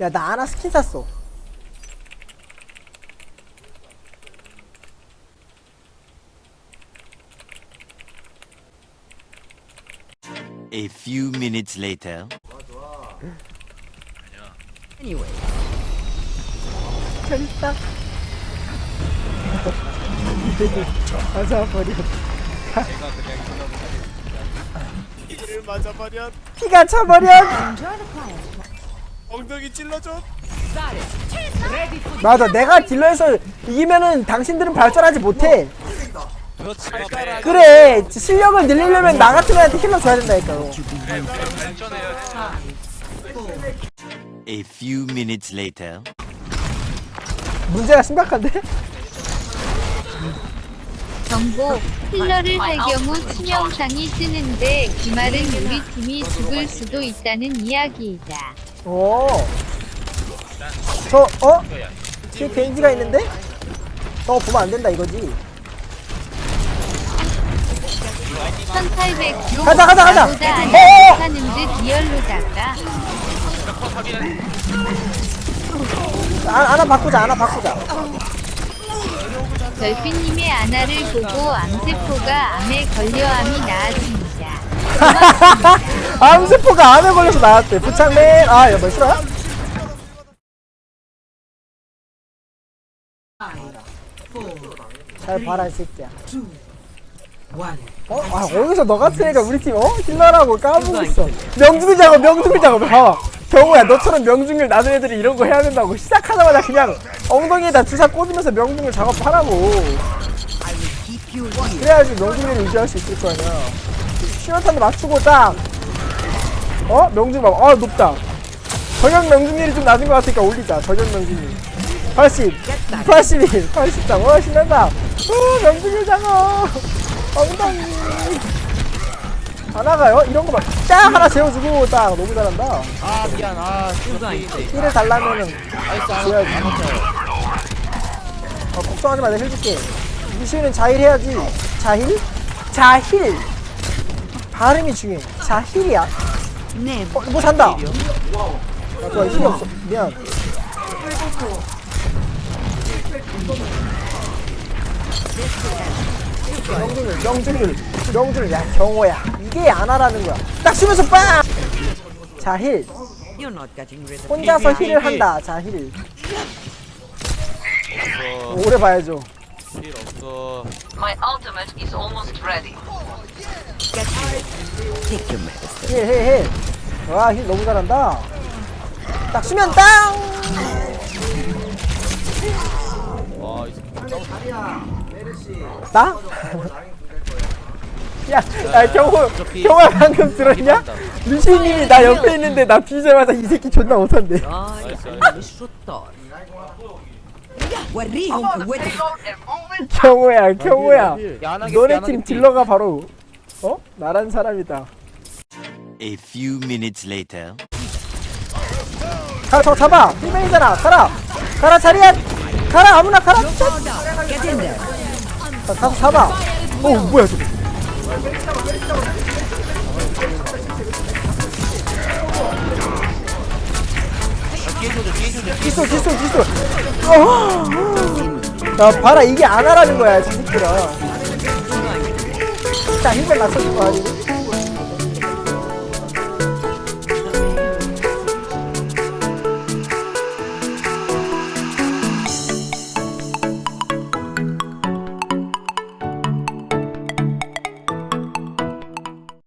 야 나 하나 스킨 샀어. A few minutes later. 재밌다. 맞아 버려. 이를 맞아 버려 피가 차 버려 엉덩이 찔러줘 맞아 내가 딜러에서 이기면은 당신들은 발전하지 못해 그렇지 그래 실력을 늘리려면 나 같은 애한테 힐러 줘야 된다니까요 A few minutes later. 문제가 심각한데? 정보 힐러를 할 경우 치명상이 뜨는데 그 말은 우리 팀이 죽을 수도 있다는 이야기이다. 오. 저, 어? 뒤에 개인지가 있는데? 너 보면 안 된다 이거지. 1800 가자, 가자, 가자! 나보다 안 어어! 하는 듯 리얼로다가 아, 하나 바꾸자, 하나 바꾸자. 별빛님의 아나를 보고 암세포가 암에 걸려암이 나아집니다. 암세포가 암에 걸려서 나왔대. 부창맨. 아, 야, 뭐 싫어? 잘 봐라, 이 새끼야. 어? 아, 어디서 너 같은 애가 우리 팀, 어? 힐러라고 까부고 있어. 명중률 작업, 명중률 작업. 봐봐. 경우야, 너처럼 명중률 낮은 애들이 이런 거 해야 된다고. 시작하자마자 그냥 엉덩이에다 주사 꽂으면서 명중률 작업하라고. 그래야지 명중률을 유지할 수 있을 거 아니야. 시간탄도 맞추고 딱. 어? 명중 봐봐. 아, 높다. 저격 명중률이 좀 낮은 것 같으니까 올리자. 저격 명중률. 80, 81, 80장. 어, 신난다. 어, 명중률 작업. 엉덩이. 하나가요? 이런 거 막, 딱 하나 재워주고, 딱. 너무 잘한다. 아 미안 아 힐을 달라면은, 줘야지. 어, 걱정하지 마, 내가 해줄게. 루시는 자힐 해야지. 자힐? 자힐. 발음이 중요해. 자힐이야. 네, 어, 뭐 산다. 아, 좋아, 힘이 없어. 미안. 명중률, 명중률, 명중률. 야, 경호야. 이게 안 하라는 거야. 딱 치면서 빵! 자, 힐. 혼자서 힐을 한다. 자, 힐. 오래 봐야죠. 필 없어 My ultimate is almost ready. 힐힐힐. 와 힐 너무 잘한다. 딱 수면 땅! 와, 이 새끼 나? 야, 야 경호 경호 방금 들었냐? 루시님이 나 옆에 있는데 나 뒤져마자 이 새끼 존나 못한데 아, 아, 경호야 경호야. 너네 팀 딜러가 바로 어? 나란 사람이다. A few minutes later. 가, 저 잡아. 힐맨이잖아. 가라. 가라 자리야. 가라 아무나 가라. 자, 가서 잡아. 어, 뭐야 저거. 기소 기소 기소. 어. 야 봐라 이게 안 하라는 거야 자식들아. 자 힐맨 맞춰줄 거 아니고.